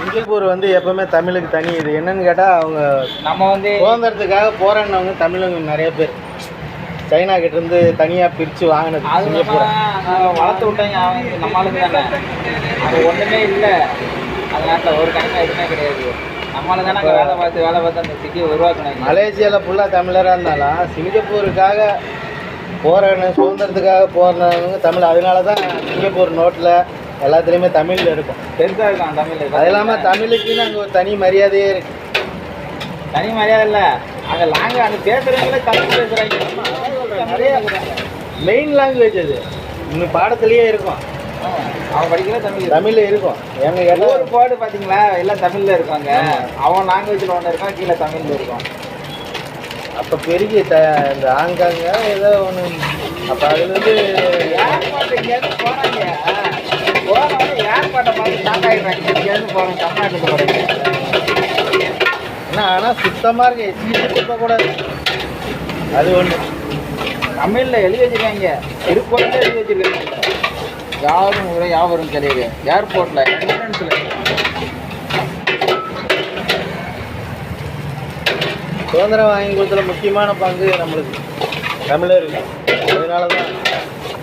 Singapore வந்து எப்பவுமே தமிழுக்கு தனி. இது என்னன்னு கேட்டால் அவங்க நம்ம வந்து சுதந்திரத்துக்காக போராடினவங்க தமிழங்க நிறைய பேர். சைனா கிட்ட இருந்து தனியாக பிரித்து வாங்கினது சிங்கப்பூரை. வளர்த்து விட்டாங்க அவங்க நம்ம ஆளுங்க தானே. அது ஒண்ணுமே இல்லை. அது நாட்டில் ஒரு கனிமை எதுவுமே கிடையாது. நம்மளால தானே அங்கே வேலை பார்த்து வேலை பார்த்து அந்த சிட்டியை உருவாக்குனாங்க. மலேசியாவில் ஃபுல்லாக தமிழராக இருந்தாலும் சிங்கப்பூருக்காக போராடின சுதந்திரத்துக்காக போராடினவங்க தமிழ். அதனால தான் சிங்கப்பூர் நோட்டில் எல்லாத்துலேயுமே தமிழில் இருக்கும். பெருசாக இருக்கும் தமிழ் அது இல்லாமல் தமிழுக்குன்னு அங்கே ஒரு தனி மரியாதையே இருக்கு. தனி மரியாதை இல்லை. அங்கே லாங்க அங்கே பேசுகிறவங்களே தமிழ் பேசுகிறாங்க நிறைய மெயின் லாங்குவேஜ் அது. இன்னும் பாடத்துலேயே இருக்கும். அவன் படிக்கிற தமிழ் தமிழ் இருக்கும். எங்க கேட்டால் ஒவ்வொரு பாடு பார்த்தீங்களா எல்லாம் தமிழில் இருக்காங்க. அவன் லாங்குவேஜில் ஒன்று இருக்கான் கீழே தமிழில் இருக்கும். அப்போ பெரிய த இந்த ஆங்காங்க ஏதோ ஒன்று அப்போ அதுலேருந்து ஏர்பாட்டு பார்த்து ஷாக் ஆகிடுறாங்க தமிழ்நாட்டுக்கு போகிறேன் என்ன ஆனால் சுத்தமாக இருக்கு எச்சி துப்பக்கூடாது அது ஒன்று தமிழில் எழுதி வச்சிருக்காங்க திருக்குறளே எழுதி வச்சிருக்காங்க யாரும் உரை யாவரும் கிடையாது ஏர்போர்ட்டில் என்ட்ரன்ஸில் சுதந்திரம் வாங்கி கொடுத்தல முக்கியமான பங்கு நம்மளுக்கு. தமிழர் அதனால தான்